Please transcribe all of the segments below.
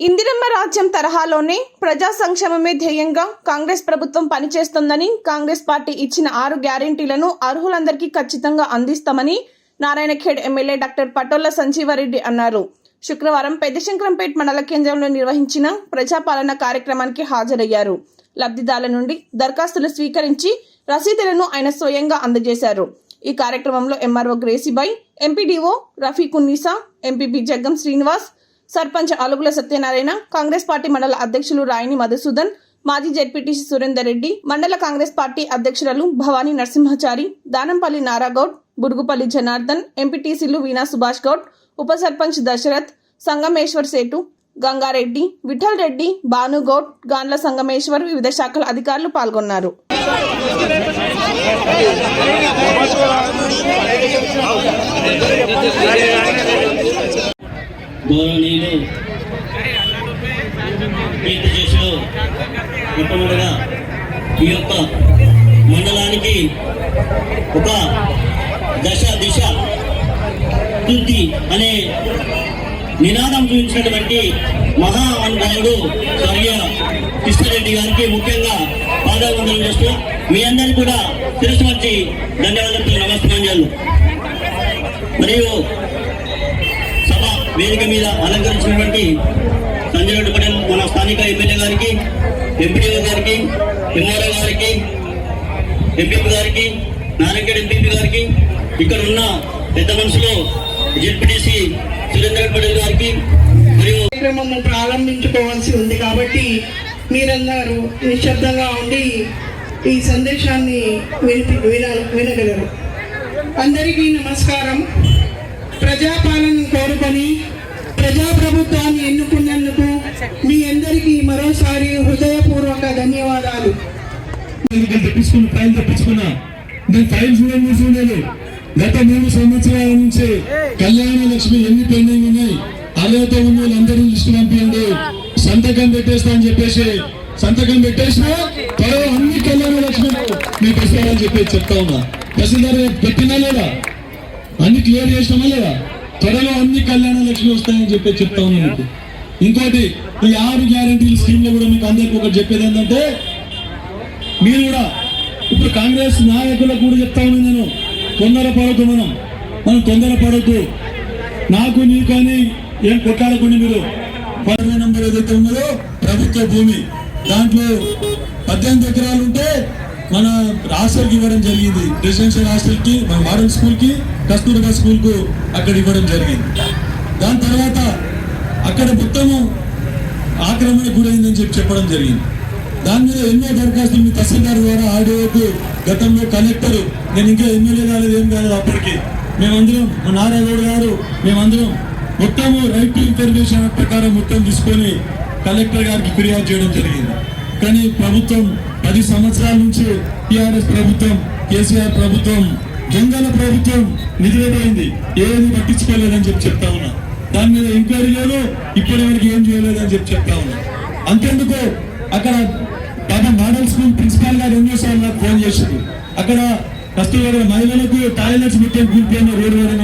రాజ్యం తరహాలోనే ప్రజా సంక్షేమమే ధ్యేయంగా కాంగ్రెస్ ప్రభుత్వం పనిచేస్తోందని కాంగ్రెస్ పార్టీ ఇచ్చిన ఆరు గ్యారెంటీలను అర్హులందరికీ ఖచ్చితంగా అందిస్తామని నారాయణఖేడ్ ఎమ్మెల్యే డాక్టర్ పటోళ్ళ సంజీవారెడ్డి అన్నారు. శుక్రవారం పెద్దశంకరంపేట మండల కేంద్రంలో నిర్వహించిన ప్రజాపాలన కార్యక్రమానికి హాజరయ్యారు. లబ్ధిదారుల నుండి దరఖాస్తులు స్వీకరించి రసీదులను ఆయన స్వయంగా అందజేశారు. ఈ కార్యక్రమంలో MRO Gracybai MPDO Rafiqunnisa MPP Jaggam Srinivas sarpanch Alugula Satyanarayana Congress party mandal అధ్యక్షులు రాయిని మధుసూదన్ మాజీ జెడ్పీటీసీ సురేందర్ రెడ్డి మండల కాంగ్రెస్ పార్టీ అధ్యక్షురాలు భవానీ నరసింహచారి దానంపల్లి నారాగౌడ్ బుడుగుపల్లి జనార్దన్ ఎంపీటీసీలు వీణా సుభాష్ గౌడ్ ఉప సర్పంచ్ దశరథ్ సంగమేశ్వర్ సేటు గంగారెడ్డి విఠల్ రెడ్డి భానుగౌడ్ గాండ్ల సంగమేశ్వర్ వివిధ శాఖల అధికారులు పాల్గొన్నారు. గౌరవనీయులు కీర్తి చేసులు మొట్టమొదటిగా ఈ యొక్క మండలానికి ఒక దశ దిశ తుది అనే నినాదం చూపించినటువంటి మహా అనుభవుడు స్వర్గీయ కృష్ణారెడ్డి గారికి ముఖ్యంగా పాదాబంధనం చేస్తూ మీ అందరికీ కూడా తెలుసు వచ్చి ధన్యవాదాలతో నమస్కారాలు. మరియు వేదిక మీద అలంకరించినటువంటి సంజయ్ పటేల్ మన స్థానిక ఎమ్మెల్యే గారికి ఎంపీఓ గారికి ఎంఆర్ఓ గారికి ఎంపీపీ గారికి నారాయణ ఎంపీపీ గారికి ఇక్కడ ఉన్న పెద్ద మనుషులు జెడ్పీటీసీ సురేంద్ర పటేల్ గారికి మరియు కార్యక్రమము ప్రారంభించుకోవాల్సి ఉంది కాబట్టి మీరందరూ నిశ్శబ్దంగా ఉండి ఈ సందేశాన్ని వినిపి విన వినగలరు. అందరికీ నమస్కారం. ప్రజాపాలన కోరుకొని ప్రజాప్రభుత్వాన్ని ఎన్నుకున్నందుకు మీ అందరికీ మరోసారి హృదయపూర్వక ధన్యవాదాలు. తెప్పించుకున్న ఫైల్ తెప్పించుకున్నా. నేను ఫైల్ చూడని చూడలేదు గత మూడు సంవత్సరాల నుంచి కళ్యాణ లక్ష్మి ఎన్ని పెండింగ్ ఉన్నాయి? అర్హత ఉన్న వాళ్ళందరూ లిస్టు పంపించండి సంతకం పెట్టేస్తా అని చెప్పేసి సంతకం పెట్టేసినా త్వరగా అన్ని కళ్యాణ లక్ష్మిలు మీకు ఇస్తారని చెప్పేసి చెప్తా ఉన్నా. తహసీల్దార్ పెట్టినా లేదా? అన్ని క్లియర్ చేసినామా లేదా? త్వరలో అన్ని కళ్యాణ లక్ష్మి వస్తాయని చెప్పి చెప్తా ఉన్నాను మీకు ఇంకోటి ఈ ఆరు గ్యారంటీల స్కీమ్లో కూడా మీకు అందరికి ఒకటి చెప్పేది ఏంటంటే మీరు కూడా ఇప్పుడు కాంగ్రెస్ నాయకులకు కూడా చెప్తా ఉన్నాను నేను తొందర పడద్దు మనం. మనం తొందర పడద్దు నాకు నీ కానీ ఏం కొట్లాడకుండా మీరు? పదవి నంబర్ ఏదైతే ఉన్నదో ప్రభుత్వ భూమి. దాంట్లో పద్దెనిమిది ఎకరాలు ఉంటే మన హాస్టల్కి ఇవ్వడం జరిగింది. రెసిడెన్షియల్ హాస్టల్కి మన మోడల్ స్కూల్కి కస్తూర్బా స్కూల్కు అక్కడ ఇవ్వడం జరిగింది. దాని తర్వాత అక్కడ మొత్తము ఆక్రమణ గురైందని చెప్పి చెప్పడం జరిగింది. దాని మీద ఎన్నో దరఖాస్తులు మీ తహసీల్దార్ ద్వారా ఆడియోకు గతంలో కలెక్టర్ నేను ఇంకా ఎమ్మెల్యే కాలేదు ఏం కాలేదు అప్పటికి. మేమందరం మా నారాయణ గారు మేమందరం మొత్తము రైట్ టు ఇన్ఫర్మేషన్ ప్రకారం మొత్తం తీసుకొని కలెక్టర్ గారికి ఫిర్యాదు చేయడం జరిగింది. కానీ ప్రభుత్వం పది సంవత్సరాల నుంచి టిఆర్ఎస్ ప్రభుత్వం కేసీఆర్ ప్రభుత్వం దొంగల ప్రభుత్వం నిద్రపోయింది ఏది పట్టించుకోలేదని చెప్పి చెప్తా ఉన్నా. దాని మీద ఎంక్వైరీ లేదు ఇప్పటి వరకు ఏం చేయలేదని చెప్పి చెప్తా ఉన్నా. అంతేందుకు అక్కడ పాప మోడల్ స్కూల్ ప్రిన్సిపాల్ గారు ఎన్నో సార్లు నాకు ఫోన్ చేసింది అక్కడ కస్తూరి మహిళలకు టాయిలెట్స్ మొత్తం కూలిపోయిన రోడ్డు వేయడం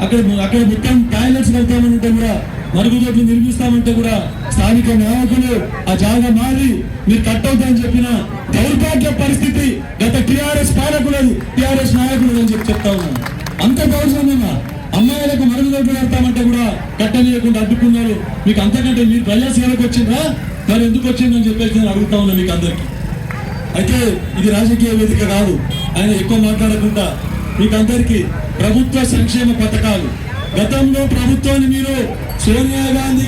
అక్కడ అక్కడ మొత్తం టాయిలెట్స్ కడతామంటే కూడా మరుగుదొడ్లు నిర్మిస్తామంటే కూడా స్థానిక నాయకులు ఆ జాగా మారి మీరు కట్టవుతాయని చెప్పిన దౌర్భాగ్య పరిస్థితి గత టిఆర్ఎస్ పాలకులది టిఆర్ఎస్ నాయకులు అని చెప్పి చెప్తా ఉన్నాను. అంత దౌర్జన్యంగా అమ్మాయిలకు మరుగుదొడ్లు కడతామంటే కూడా కట్టనీయకుండా అడ్డుకున్నారు. మీకు అంతకంటే మీరు ప్రజాసేవకు వచ్చిందా మరి ఎందుకు వచ్చిందని చెప్పేసి నేను అడుగుతా ఉన్నా మీకు అందరికీ. అయితే ఇది రాజకీయ వేదిక కాదు. ఆయన ఎక్కువ మాట్లాడకుండా మీకు అందరికీ ప్రభుత్వ సంక్షేమ పథకాలు గతంలో ప్రభుత్వాన్ని మీరు సోనియా గాంధీ